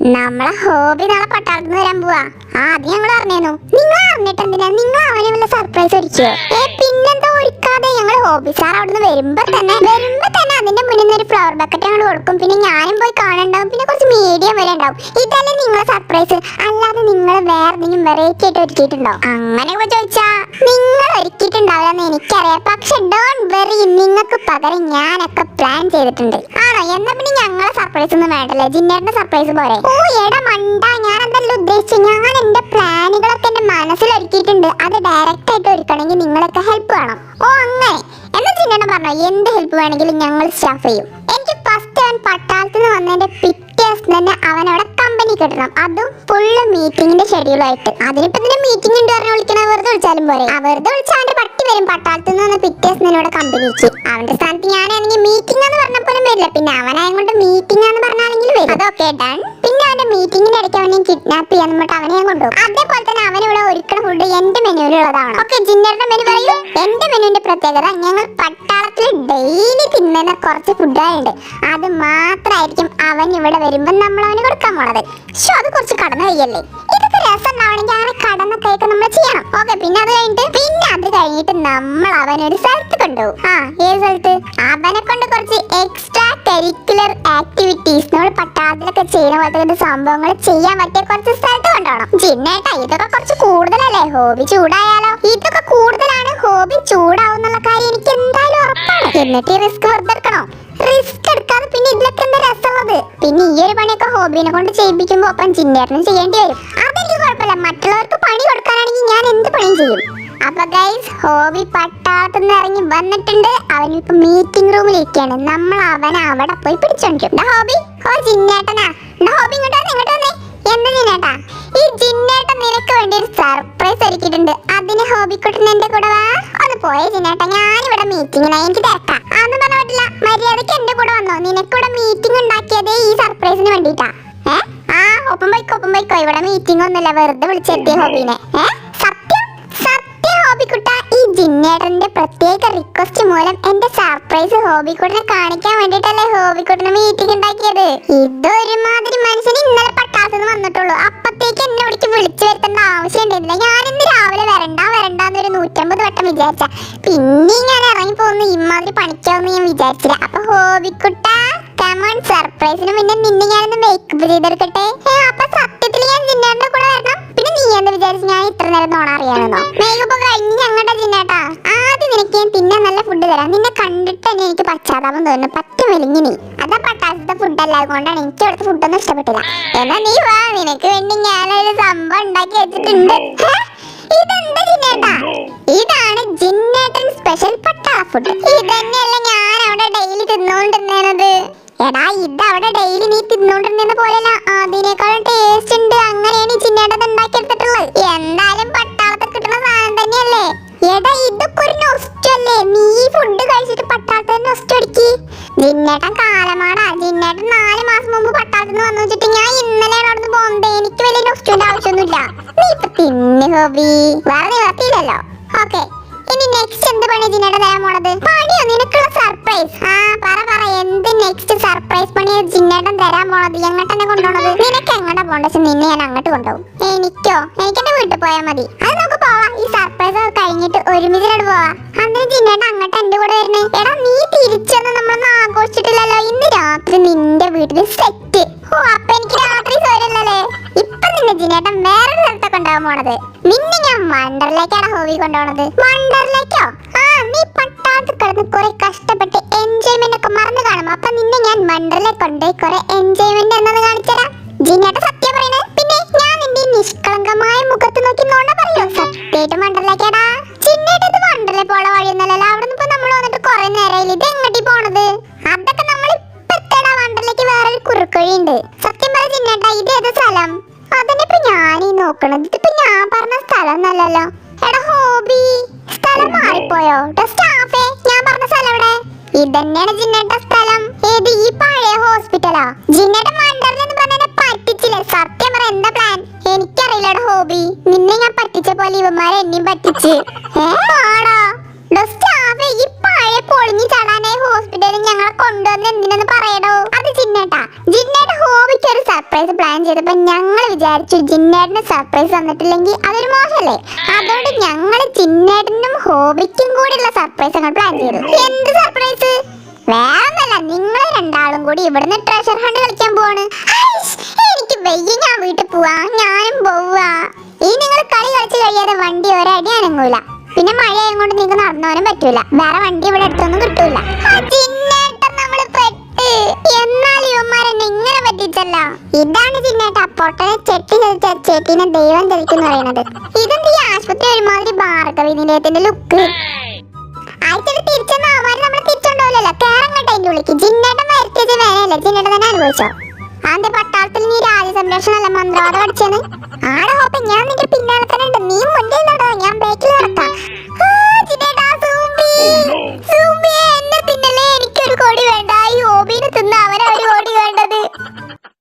നമ്മളെ ഹോബി നാളെ പട്ടാളത്തിൽ വരാൻ പോവാ. ആദ്യം ഞങ്ങൾ അറിഞ്ഞേനു. നിങ്ങൾ അറിഞ്ഞിട്ട് എന്തിനാ നിങ്ങൾ അവനെ വല്ല സർപ്രൈസ് ഒരുക്കോ ഏ പിന്നെന്താ ഒരുക്കാതെ ഞങ്ങൾ ഹോബി സാർ അവിടുന്ന് വരുമ്പോ തന്നെ വരുമ്പോ തന്നെ അതിന്റെ മുന്നിൽ ഒരു ഫ്ലവർ ബക്കറ്റ് ഞങ്ങൾ കൊടുക്കും. പിന്നെ ഞാനും പോയി കാണണ്ടാവും. പിന്നെ കുറച്ച് മീഡിയം വരെ ഉണ്ടാവും. ഇതല്ലേ നിങ്ങളെ സർപ്രൈസ് അല്ലാതെ നിങ്ങൾ വേറെ എന്തെങ്കിലും വെറൈറ്റി ആയിട്ട് ഒരുക്കിയിട്ടുണ്ടോ അങ്ങനെ ചോദിച്ചാ നിങ്ങൾ ഒരുക്കിയിട്ടുണ്ടാവില്ലെന്ന് എനിക്കറിയാം. പക്ഷെ ഡോൺ വെറി നിങ്ങൾക്ക് പകരം ഞാനൊക്കെ പ്ലാൻ ചെയ്തിട്ടുണ്ട്. എന്നാ പിന്നെ ഞങ്ങളെ സർപ്രൈസ് ഒന്നും വേണ്ടല്ലേ? ജിന്നേറിന്റെ സർപ്രൈസ് പോരെ? ഓ എടാ മണ്ട ഞാൻ അതല്ല ഉദ്ദേശിച്ചത് ഞാൻ എന്റെ പ്ലാനുകളൊക്കെ എന്റെ മനസ്സിൽ അത് ഡയറക്റ്റ് ആയിട്ട് ഒരുക്കണമെങ്കിൽ നിങ്ങളൊക്കെ ഹെൽപ്പ് വേണം. ഓ അങ്ങനെ. എന്നാ ജിന്നേട്ടൻ പറഞ്ഞോ എന്ത് ഹെൽപ്പ് വേണമെങ്കിലും ഞങ്ങൾ സ്റ്റാഫ് ചെയ്യും. എനിക്ക് ഫസ്റ്റ് അവൻ പട്ടാളത്തിൽ നിന്ന് വന്നതിന്റെ പിറ്റേഴ്സ് തന്നെ അവൻ കമ്പനി കിട്ടണം അതും ഫുള്ള് മീറ്റിംഗിന്റെ ഷെഡ്യൂളായിട്ട് അതിനിപ്പോ ഇതിന്റെ മീറ്റിംഗ് ഉണ്ട് പറഞ്ഞ് വിളിക്കണ? പോരെ? ആ പട്ടി വരും. പട്ടാളത്തിൽ നിന്ന് വന്ന പിറ്റേഴ്സ് ഇവിടെ കമ്പനിക്ക് അവന്റെ സ്ഥാനത്ത് ഞാനാണെങ്കിൽ മീറ്റിംഗ് എന്ന് വരില്ല പിന്നെ അവനായ കൊണ്ട് മീറ്റിംഗ് ആണെന്ന് പറഞ്ഞാണെങ്കിൽ വരും. അതൊക്കെ ഡൺ പിന്നെ അവന്റെ മീറ്റിംഗിന്റെ ഇടയ്ക്ക് അവനെ കിഡ്നാപ്പ് ചെയ്യാൻ എന്നിട്ട് അവനെ കൊണ്ടുപോകും. അതേപോലെ തന്നെ അവൻ ഇവിടെ ഒരുക്കണ ഫുഡ് എന്റെ മെനുവിലുള്ളതാണ് ഓക്കെ ജിന്നറുടെ മെനു പറയൂ. എന്റെ മെനുവിന്റെ പ്രത്യേകത ഞങ്ങൾ പട്ടാളത്തിൽ ഡെയിലി തിന്നുന്ന കുറച്ച് ഫുഡുകളുണ്ട് അത് മാത്രമായിരിക്കും അവൻ ഇവിടെ വരുമ്പോൾ നമ്മൾ അവന് കൊടുക്കാൻ പോണത്. ഷോ അത് കുറച്ച് കടന്നു കഴിയല്ലേ ഇതൊക്കെ രസം ഉണ്ടാവണമെങ്കിൽ അങ്ങനെ കടന്ന കഴിഞ്ഞിട്ട് നമ്മൾ അവനൊരു സ്ഥലത്ത് കൊണ്ടുപോകും ആ ഏത് സ്ഥലത്ത്? അവനെ കൊണ്ട് കുറച്ച് എക്സ്ട്രാ കരിക്കുലർ ആക്ടിവിറ്റീസ് നമ്മൾ പട്ടാളത്തിലൊക്കെ ചെയ്യുന്ന പോലത്തെ സംഭവങ്ങൾ ചെയ്യാൻ പറ്റിയ കുറച്ച് സ്ഥലത്ത് കൊണ്ടുപോകണം. ജിന്നേട്ടാ ഇതൊക്കെ കുറച്ച് കൂടുതലല്ലേ? ഹോബി ചൂടായാലോ? ഇതൊക്കെ കൂടുതലാണ്. ഹോബി ചൂടാവുന്ന കാര്യം എനിക്ക് എന്തായാലും ഉറപ്പാണ്. എന്നിട്ട് റിസ്ക് വെറുതെടുക്കണോ? റിസ്ക് എടുക്കാതെ പിന്നെ ഇതിലൊക്കെ എന്താ രസമുള്ളത്? പിന്നെ ഈ ഒരു പണിയൊക്കെ ഹോബിനെ കൊണ്ട് ചെയ്യിപ്പിക്കുമ്പോ ഒപ്പം ജിന്നേട്ടനും ചെയ്യേണ്ടി വരും. അതെനിക്ക് കുഴപ്പമില്ല. മറ്റുള്ളവർക്ക് പണി കൊടുക്കാനാണെങ്കിൽ ഞാൻ എന്ത് പണിയും ചെയ്യും? അപ്പൊ ഗൈസ് ഹോബി പട്ടാളത്തുനിന്ന് ഇറങ്ങി വന്നിട്ടുണ്ട്. അവനിപ്പോ മീറ്റിംഗ് റൂമിലിരിക്കാണ് നമ്മൾ അവനെ അവിടെ പോയി പിടിച്ചോണ്ടിരിക്കും. ഹോബി ഓ ജിന്നേട്ടനാ. ഹോബി ഇങ്ങോട്ട് വന്നേ ഇങ്ങോട്ട് വന്നേ. എന്ത് ജിന്നേട്ടാ? ഈ ജിന്നേട്ടൻ നിനക്ക് വേണ്ടി ഒരു സർപ്രൈസ് ഒരുക്കിയിട്ടുണ്ട്. അതിന് ഹോബിക്കുട്ടൻ എന്റെ കൂടെ വാ. ഒന്ന് പോയേ ജിന്നേട്ടാ ഞാനിവിടെ മീറ്റിംഗിനായി എനിക്ക് തിരക്കാം. അതൊന്നും പറഞ്ഞ പറ്റില്ല. മര്യാദയ്ക്ക് എന്റെ കൂടെ വന്നോ. നിനക്കൂടെ മീറ്റിംഗ് ഉണ്ടാക്കിയതേ ഈ സർപ്രൈസിന് വേണ്ടിട്ടാ ഏ? ആ ഒപ്പം പോയിക്കോ ഒപ്പം പോയിക്കോ. ഇവിടെ മീറ്റിംഗ് ഒന്നുമില്ല. വെറുതെ വിളിച്ചെത്തിയ ഹോബിനെ. ഏ? സത്യം സത്യം ഹോബിക്കുട്ട ഈ ജിന്നേട്ടന്റെ പ്രത്യേക റിക്വസ്റ്റ് മൂലം എന്റെ സർപ്രൈസ് ഹോബിക്കുട്ടനെ കാണിക്കാൻ വേണ്ടിട്ടല്ലേ ഹോബിക്കുട്ടനെ മീറ്റിംഗ് ഉണ്ടാക്കിയത്? ഇതൊരുമാതിരി മനുഷ്യന് ഇന്നലെ പട്ടാളത്തിൽ വന്നിട്ടുള്ളൂ. അപ്പത്തേക്ക് എന്നെ ഇവിടേക്ക് വിളിച്ചു വരുത്തേണ്ട ആവശ്യം ഉണ്ടായിരുന്നില്ല. ഞാൻ ഇന്ന് രാവിലെ വരണ്ട വരണ്ടാന്ന് ഒരു നൂറ്റമ്പത് വട്ടം വിചാരിച്ച. പിന്നെ ഞാൻ ഇറങ്ങി പോകുന്ന. ഇമാതിരി പണിക്കാവെന്ന് ഞാൻ വിചാരിച്ചില്ല. അപ്പൊ ഹോബിക്കുട്ട കമോൺ സർപ്രൈസിന് പിന്നെ നിന്നെ ഞാനൊന്ന് മേക്കപ്പ് ചെയ്തെടുക്കട്ടെ? അപ്പൊ സത്യത്തിൽ ഞാൻ ജിന്നേട്ടന്റെ കൂടെ വരണം. പിന്നെ നീ വിചാരിച്ച് ഞാൻ ഇത്ര നേരം നോണ അറിയാമെന്നോ മേക്കപ്പ് കഴിഞ്ഞ് ഞങ്ങളുടെ ജിന്നേട്ടാ ആദ്യം നിനക്ക് ഞാൻ തിന്നാൻ നല്ല ഫുഡ് തരാം. നിന്നെ കണ്ടിട്ട് തന്നെ എനിക്ക് പശ്ചാത്താപം തോന്നുന്നു. പറ്റ മെലിഞ്ഞു നീ. അതാ പട്ടാളത്തെ ഫുഡ് അല്ലാതെ കൊണ്ടാണ് എനിക്ക് അവിടുത്തെ ഫുഡൊന്നും ഇഷ്ടപ്പെട്ടില്ല. എന്നാ നീ വാ. നിനക്ക് വേണ്ടി ഞാനൊരു സംഭവം ഉണ്ടാക്കി വെച്ചിട്ടുണ്ട്? ഇതെന്താ ജിന്നേട്ടാ ഇതാണ് ജിന്നേട്ടൻ സ്പെഷ്യൽ പട്ടാള ഫുഡ് ഇതന്നെയല്ല ഞാൻ അവിടെ ഡെയിലി തിന്നുകൊണ്ടിരുന്നത് എടാ ഇത് അവിടെ ഡെയിലി നീ തിന്നോണ്ടിരുന്ന പോലെയല്ല. അതിനേക്കാളും ടേസ്റ്റ് ഉണ്ട്. അങ്ങനെയാണ് ഈ ചിന്നേട്ടത് ഉണ്ടാക്കിയെടുത്തിട്ടുള്ളത്. എന്തായാലും പട്ടാളത്തിൽ കിട്ടുന്ന സാധനം തന്നെയല്ലേ? എടാ ഇതൊക്കെ ഒരു നൊസ്റ്റ് അല്ലേ? നീ ഫുഡ് കഴിച്ചിട്ട് പട്ടാളത്തിൽ നൊസ്റ്റ് അടിക്കി. ജിന്നേട്ടൻ കാലമാടാ. ജിന്നേട്ടൻ നാല് മാസം മുമ്പ് പട്ടാളത്തിൽ നിന്ന് വന്നു വെച്ചിട്ട് ഞാൻ ഇന്നലെയാണ് അവിടുന്ന് പോകുന്നത് എനിക്ക് വലിയ നൊസ്റ്റുവിന്റെ ആവശ്യമൊന്നുമില്ല. നീ ഇപ്പൊ തിന്നു ഹോബി വേറെ നിവർത്തിയില്ലല്ലോ. ഓക്കെ ഇനി നെക്സ്റ്റ് എന്ത് പണി ജിനയുടെ തരാൻ പോണത്? പണിയോ? നിനക്കുള്ള സർപ്രൈസ് ആ പറ പറ. എന്ത് നെക്സ്റ്റ് സർപ്രൈസ് പണിയോ ജിന്നേട്ടൻ തരാൻ പോണത്? എങ്ങോട്ടെന്നെ കൊണ്ടുപോണത്? നിനക്ക് എങ്ങോട്ടാ പോണ്ടത് നിന്നെ ഞാൻ അങ്ങോട്ട് കൊണ്ടുപോകും. എനിക്കോ? എനിക്ക് എന്റെ വീട്ടിൽ പോയാൽ മതി. അത് നമുക്ക് പോവാം. ഈ സർപ്രൈസ് കഴിഞ്ഞിട്ട് ഒരുമിച്ചിട്ട് പോവാ. അന്നേരം ജിന്നേട്ടൻ അങ്ങോട്ട് എന്റെ കൂടെ വരണേ. എടാ നീ തിരിച്ചൊന്നും നമ്മളൊന്നും ആഘോഷിച്ചിട്ടില്ലല്ലോ. ഇന്ന് രാത്രി നിന്റെ വീട്ടിൽ സെറ്റ് ഓ അപ്പൊ എനിക്ക് രാത്രി സൗരല്ലേ ഇപ്പൊ നിന്നെ ജിനേട്ടൻ വേറൊരു സ്ഥലത്തൊക്കെ ഉണ്ടാവാൻ പോണത്. നിന്നെ ഞാൻ വണ്ടറിലേക്കാണ് ഹോബി കൊണ്ടുപോണത്. വണ്ടർലേക്കോ? ആ നീ പട്ടാത്ത് കിടന്ന് കുറെ കഷ്ടപ്പെട്ട് എൻജോയ്മെന്റ് ഒക്കെ മറന്നു കാണും. അപ്പൊ നിന്നെ ഞാൻ വണ്ടറിലേക്ക് കൊണ്ടുപോയി കുറെ എൻജോയ്മെന്റ് എന്നത് കാണിച്ചുതരാം. ജിനേട്ട സത്യം പറയണേ പിന്നെ ഞാൻ നിന്റെ നിഷ്കളങ്കമായ മുഖത്ത് നോക്കി നോണ പറയോ? സത്യമായിട്ട് വണ്ടർലേക്കാടാ. ചിന്നേട്ട് ഇത് വണ്ടർലെ പോള വഴിയൊന്നല്ലല്ലോ. അവിടെ നിന്ന് നമ്മൾ വന്നിട്ട് കുറെ നേരമായില്ല ഇത് എങ്ങോട്ടി പോണത്? അതൊക്കെ നമ്മൾ വണ്ടർലേക്ക് വരെ ഒരു വേറൊരു കുറുക്കുഴിയുണ്ട്. സത്യം പറ ചിന്നേട്ടാ ഇത് ഏത് സ്ഥലം? അതിനിപ്പോ ഈ നോക്കണത് ഇതിപ്പോ ഞാൻ പറഞ്ഞ സ്ഥലം നല്ലല്ലോ എടാ ഹോബി. സ്ഥലം മാറിപ്പോയോ? സ്റ്റാഫേ ഞാൻ പറഞ്ഞ സ്ഥലം എവിടെ? ഇതന്നെയാണ് ജിന്നേട്ട സ്ഥലം. ഏത് ഈ പഴയ ഹോസ്പിറ്റലാ? ജിന്നേട്ട മണ്ടറിൽ എന്ന് പറഞ്ഞ പറ്റിച്ചില്ലേ? സത്യം പറ എന്താ പ്ലാൻ എനിക്കറിയില്ലടാ ഹോബി. നിന്നെ ഞാൻ പറ്റിച്ച പോലെ ഇവന്മാരെ എന്നെയും പറ്റിച്ച്. ഏ? ചെയ്തപ്പോ ഞങ്ങൾ വിചാരിച്ചു ജിന്നേട്ടന് സർപ്രൈസ് തന്നിട്ടില്ലെങ്കിൽ അതൊരു മോശമല്ലേ? അതുകൊണ്ട് ഞങ്ങൾ ജിന്നേട്ടനും ഹോബിക്കും കൂടിയുള്ള സർപ്രൈസ് ഞങ്ങൾ പ്ലാൻ ചെയ്തു എന്ത് സർപ്രൈസ് വേറൊന്നല്ല നിങ്ങൾ രണ്ടാളും കൂടി ഇവിടുന്ന് ട്രഷർ ഹണ്ട് കളിക്കാൻ പോവാണ്. എനിക്ക് വയ്യ ഞാൻ വീട്ടിൽ പോവാ ഞാനും പോവാ. ഈ നിങ്ങൾ കളി കളിച്ച് കഴിയാതെ വണ്ടി ഒരടി അനങ്ങൂല. പിന്നെ മഴയായത് കൊണ്ട് നിങ്ങൾക്ക് നടന്നവനും പറ്റൂല. വേറെ വണ്ടി ഇവിടെ അടുത്തൊന്നും കിട്ടൂല. ചേട്ടീനെ ദൈവം ചതിക്കുന്നു പറയുന്നത് ഇതെന്ത് ഈ ആശുപത്രി ഒരുമാതിരി ഭാർഗവി നിലയത്തിന്റെ ലുക്ക് ആഴ്ചയിൽ തിരിച്ചെന്ന അവന്മാര് നമ്മൾ തിരിച്ചുണ്ടാവില്ലല്ലോ. കേറങ്ങട്ടെ എന്റെ ഉള്ളിക്ക് ജിന്നേട്ടൻ വരുത്തിയത് വേനയല്ലേ ജിന്നേട്ടൻ തന്നെ അനുഭവിച്ചോ? അതിന്റെ പട്ടാളത്തിൽ നീ രാജ്യസംരക്ഷണല്ല മന്ത്രവാദം അടിച്ചെന്ന്? ആടെ ഹോപ്പ് ഞാൻ നിന്റെ പിന്നാലെ